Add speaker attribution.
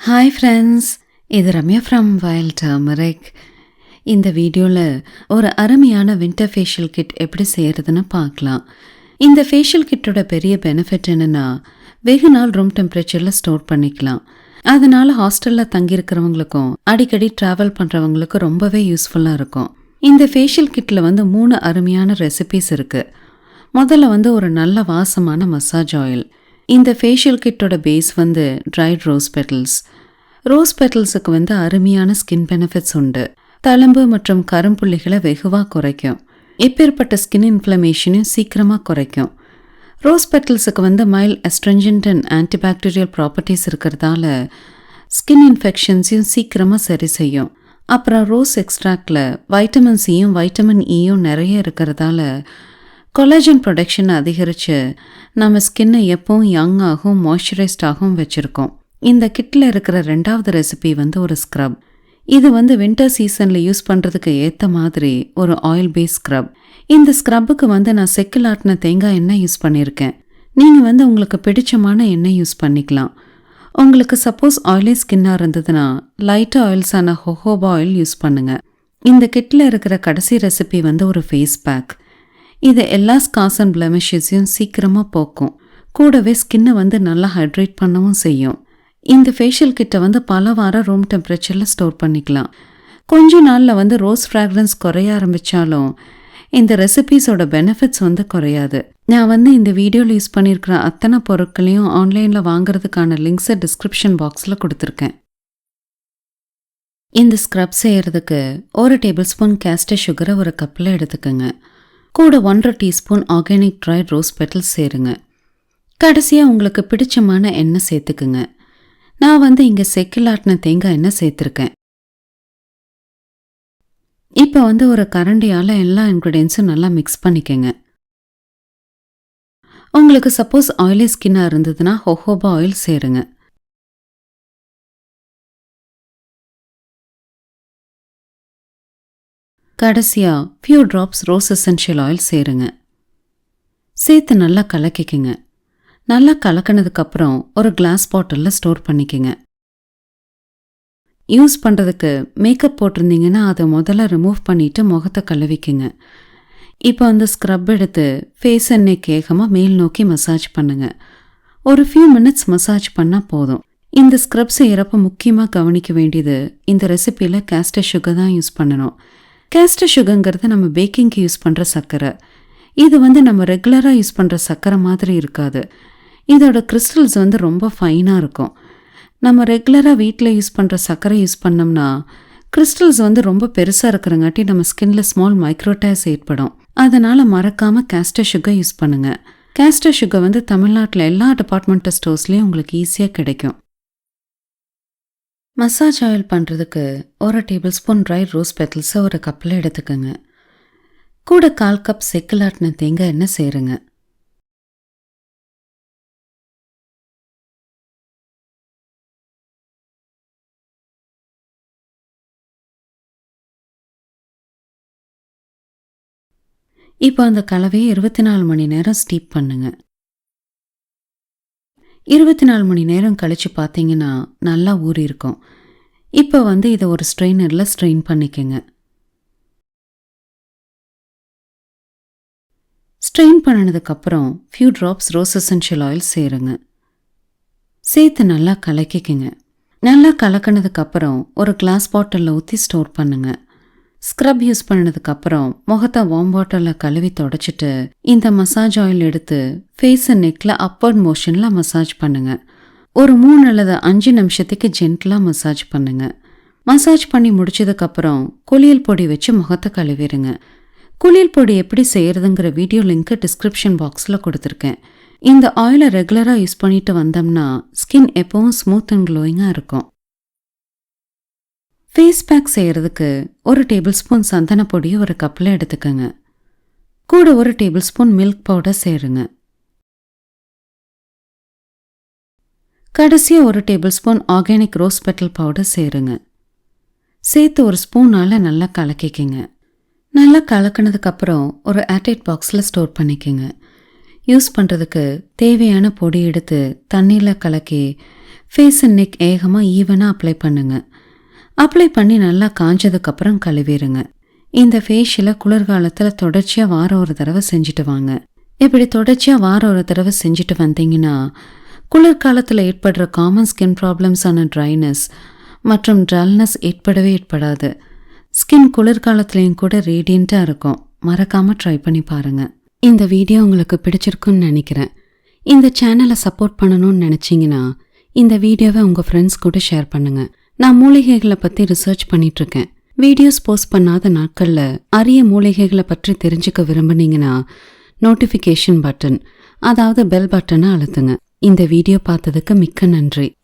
Speaker 1: Hi friends இது Ramya from வயல் turmeric இந்த வீடியோவில் ஒரு அருமையான வின்டர் ஃபேஷியல் கிட் எப்படி செய்கிறதுன்னு பார்க்கலாம். இந்த ஃபேஷியல் கிட்டோட பெரிய பெனிஃபிட் என்னென்னா வெகு நாள் ரூம் டெம்பரேச்சரில் ஸ்டோர் பண்ணிக்கலாம். அதனால் ஹாஸ்டலில் தங்கியிருக்கிறவங்களுக்கும் அடிக்கடி ட்ராவல் பண்ணுறவங்களுக்கும் ரொம்பவே யூஸ்ஃபுல்லாக இருக்கும். இந்த ஃபேஷியல் கிட்டில் வந்து மூணு அருமையான ரெசிபீஸ் இருக்குது முதல்ல வந்து ஒரு நல்ல வாசமான மசாஜ் ஆயில் இந்த ஃபேஷியல் கிட்டோட பேஸ் வந்து ட்ரைட் ரோஸ் பெட்டல்ஸ் ரோஸ் பெட்டல்ஸுக்கு வந்து அருமையான ஸ்கின் பெனிஃபிட்ஸ் உண்டு. தழும்பு மற்றும் கரும்புள்ளிகளை வெகுவாக குறைக்கும். எப்பேற்பட்ட ஸ்கின் இன்ஃப்ளமேஷனையும் சீக்கிரமாக குறைக்கும். ரோஸ் பெட்டல்ஸுக்கு வந்து mild astringent and antibacterial properties இருக்கிறதால ஸ்கின் இன்ஃபெக்ஷன்ஸையும் சீக்கிரமாக சரி செய்யும். அப்புறம் ரோஸ் எக்ஸ்ட்ராக்டில் வைட்டமின் சியும் வைட்டமின் இயும் நிறைய இருக்கிறதால கொலாஜன் ப்ரொடக்ஷன் அதிகரித்து நம்ம ஸ்கின்னை எப்பவும் யங் ஆகும் மாய்ஸ்சரைஸ்ட் வச்சுருக்கோம். இந்த கிட்டில் இருக்கிற ரெண்டாவது ரெசிபி வந்து ஒரு ஸ்க்ரப் இது வந்து வின்டர் சீசனில் யூஸ் பண்ணுறதுக்கு ஏற்ற மாதிரி ஒரு ஆயில் பேஸ் ஸ்க்ரப் இந்த ஸ்க்ரப்புக்கு வந்து நான் செக்கில் ஆட்டின தேங்காய் எண்ணெய் யூஸ் பண்ணியிருக்கேன். நீங்கள் வந்து உங்களுக்கு பிடிச்சமான எண்ணெய் யூஸ் பண்ணிக்கலாம். உங்களுக்கு சப்போஸ் ஆயிலி ஸ்கின்னாக இருந்ததுன்னா லைட்டாக ஆயில்ஸான ஹொஹோபா ஆயில் யூஸ் பண்ணுங்கள் இந்த கிட்டில் இருக்கிற கடைசி ரெசிபி வந்து ஒரு ஃபேஸ் பேக் இது எல்லா ஸ்காஸ் அண்ட் பிளமிஷஸையும் சீக்கிரமாக போக்கும். கூடவே ஸ்கின்னை வந்து நல்லா ஹைட்ரேட் பண்ணவும் செய்யும். இந்த ஃபேஷியல் கிட்ட வந்து பல வாரம் ரூம் டெம்பரேச்சரில் ஸ்டோர் பண்ணிக்கலாம். கொஞ்ச நாளில் வந்து ரோஸ் ஃப்ராக்ரன்ஸ் குறைய ஆரம்பித்தாலும் இந்த ரெசிபீஸோட பெனிஃபிட்ஸ் வந்து குறையாது. நான் வந்து இந்த வீடியோவில் யூஸ் பண்ணியிருக்கிற அத்தனை பொருட்களையும் ஆன்லைனில் வாங்குறதுக்கான லிங்க்ஸை டிஸ்கிரிப்ஷன் பாக்ஸில் கொடுத்துருக்கேன். இந்த ஸ்க்ரப் செய்கிறதுக்கு ஒரு டேபிள் ஸ்பூன் கேஸ்டர் சுகரை ஒரு கப்பில் எடுத்துக்கோங்க. கூட ஒன்றரை teaspoon organic dry rose petals சேருங்க. கடைசியாக உங்களுக்கு பிடிச்சமான எண்ணெய் சேர்த்துக்குங்க. நான் வந்து இங்கே செக்கில் ஆட்டின தேங்காய் எண்ணெய் சேர்த்துருக்கேன். இப்போ வந்து ஒரு கரண்டியால் எல்லா இன்க்ரீடியன்ஸும் நல்லா மிக்ஸ் பண்ணிக்கங்க. உங்களுக்கு சப்போஸ் ஆயிலி ஸ்கின்னாக இருந்ததுன்னா ஹொஹோபா ஆயில் சேருங்க. கடைசியாக few drops rose essential oil சேருங்க. சேர்த்து நல்லா கலக்கிக்கங்க. நல்லா கலக்கினதுக்கப்புறம் ஒரு கிளாஸ் பாட்டிலில் ஸ்டோர் பண்ணிக்கங்க. யூஸ் பண்ணுறதுக்கு மேக்கப் போட்டிருந்தீங்கன்னா அதை முதல்ல ரிமூவ் பண்ணிவிட்டு முகத்தை கழுவிக்குங்க. இப்போ அந்த ஸ்க்ரப் எடுத்து ஃபேஸ் எண்ணெய்க்கு ஏகமாக மேல் நோக்கி மசாஜ் பண்ணுங்க. ஒரு ஃபியூ மினிட்ஸ் மசாஜ் பண்ணால் போதும். இந்த ஸ்க்ரப் செய்கிறப்ப முக்கியமாக கவனிக்க வேண்டியது இந்த ரெசிப்பியில் கேஸ்டர் சுகர் தான் யூஸ் பண்ணணும். கேஸ்டர் சுகங்கிறது நம்ம பேக்கிங்க்கு யூஸ் பண்ணுற சர்க்கரை இது வந்து நம்ம ரெகுலராக யூஸ் பண்ணுற சர்க்கரை மாதிரி இருக்காது. இதோட கிறிஸ்டல்ஸ் வந்து ரொம்ப ஃபைனாக இருக்கும். நம்ம ரெகுலராக வீட்டில் யூஸ் பண்ணுற சர்க்கரை யூஸ் பண்ணோம்னா கிறிஸ்டல்ஸ் வந்து ரொம்ப பெருசாக இருக்கிறங்காட்டி நம்ம ஸ்கின்ல ஸ்மால் மைக்ரோடேஸ் ஏற்படும். அதனால் மறக்காமல் கேஸ்டர் சுகர் யூஸ் பண்ணுங்கள் கேஸ்டர் சுகர் வந்து தமிழ்நாட்டில் எல்லா டிபார்ட்மெண்டல் ஸ்டோர்ஸ்லேயும் உங்களுக்கு ஈஸியாக கிடைக்கும். மசாஜ் ஆயில் பண்ணுறதுக்கு ஒரு டேபிள் ஸ்பூன் ட்ரை ரோஸ் பெத்தல்ஸை ஒரு கப்பில் எடுத்துக்கோங்க. கூட கால் கப் செக்கிலாட்டின தேங்காய் எண்ணெய் சேருங்க. இப்போ அந்த கலவையை இருபத்தி நாலு மணி நேரம் ஸ்டீப் பண்ணுங்கள் இருபத்தி நாலு மணி நேரம் கழித்து பார்த்தீங்கன்னா நல்லா ஊறி இருக்கும். இப்போ வந்து இதை ஒரு ஸ்ட்ரெயினரில் ஸ்ட்ரெயின் பண்ணிக்கோங்க. Strain பண்ணினதுக்கப்புறம் few drops rose essential oil சேருங்க. சேர்த்து நல்லா கலக்கிக்கங்க. நல்லா கலக்கினதுக்கப்புறம் ஒரு கிளாஸ் பாட்டிலில் ஊற்றி ஸ்டோர் பண்ணுங்கள் ஸ்க்ரப் யூஸ் பண்ணதுக்கப்புறம் முகத்தை வார்ம் வாட்டரில் கழுவி தொடச்சிட்டு இந்த மசாஜ் ஆயில் எடுத்து ஃபேஸ் அண்ட் நெக்கில் அப்பர்ட் மோஷனில் மசாஜ் பண்ணுங்க. ஒரு மூணு அல்லது அஞ்சு நிமிஷத்துக்கு ஜென்டலாக மசாஜ் பண்ணுங்க. மசாஜ் பண்ணி முடிச்சதுக்கப்புறம் குளியல் பொடி வச்சு முகத்தை கழுவிடுங்க. குளியல் பொடி எப்படி செய்யறதுங்கிற வீடியோ லிங்க்கு டிஸ்கிரிப்ஷன் பாக்ஸில் கொடுத்துருக்கேன். இந்த ஆயிலை ரெகுலராக யூஸ் பண்ணிட்டு வந்தோம்னா ஸ்கின் எப்பவும் ஸ்மூத் அண்ட் க்ளோயிங்காக இருக்கும். ஃபேஸ் பேக் செய்கிறதுக்கு ஒரு டேபிள் ஸ்பூன் சந்தன பொடியை ஒரு கப்பில் எடுத்துக்கோங்க. கூட ஒரு டேபிள் ஸ்பூன் மில்க் பவுடர் சேருங்க. கடைசியாக ஒரு tablespoon organic rose petal powder சேருங்க. சேர்த்து ஒரு ஸ்பூனால் நல்லா கலக்கிக்கங்க. நல்லா கலக்கினதுக்கப்புறம் ஒரு ஏர்டைட் பாக்ஸில் ஸ்டோர் பண்ணிக்கோங்க. யூஸ் பண்ணுறதுக்கு தேவையான பொடி எடுத்து தண்ணியில் கலக்கி ஃபேஸ் அண்ட் நெக் ஏகமாக ஈவனாக அப்ளை பண்ணுங்கள் அப்ளை பண்ணி நல்லா காஞ்சதுக்கப்புறம் கழுவிடுங்க இந்த ஃபேஷியலை குளிர்காலத்தில் தொடர்ச்சியாக வாரம் ஒரு தடவை செஞ்சுட்டு வாங்க. இப்படி தொடர்ச்சியாக வாரம் ஒரு தடவை செஞ்சுட்டு வந்தீங்கன்னா குளிர்காலத்தில் ஏற்படுற காமன் ஸ்கின் ப்ராப்ளம்ஸான ட்ரைனஸ் மற்றும் ட்ரல்னஸ் ஏற்படவே ஏற்படாது. ஸ்கின் குளிர்காலத்துலேயும் கூட ரேடியண்ட்டாக இருக்கும். மறக்காமல் ட்ரை பண்ணி பாருங்கள் இந்த வீடியோ உங்களுக்கு பிடிச்சிருக்குன்னு நினைக்கிறேன். இந்த சேனலை சப்போர்ட் பண்ணணும்னு நினச்சிங்கன்னா இந்த வீடியோவை உங்கள் ஃப்ரெண்ட்ஸ் கூட ஷேர் பண்ணுங்கள் நான் மூலிகைகளை பற்றி ரிசர்ச் பண்ணிகிட்ருக்கேன் வீடியோஸ் போஸ்ட் பண்ணாத நாட்களில் அரிய மூலிகைகளை பற்றி தெரிஞ்சுக்க விரும்புனீங்கன்னா நோட்டிஃபிகேஷன் பட்டன் அதாவது பெல் பட்டனை அழுத்துங்க. இந்த வீடியோ பார்த்ததுக்கு மிக்க நன்றி.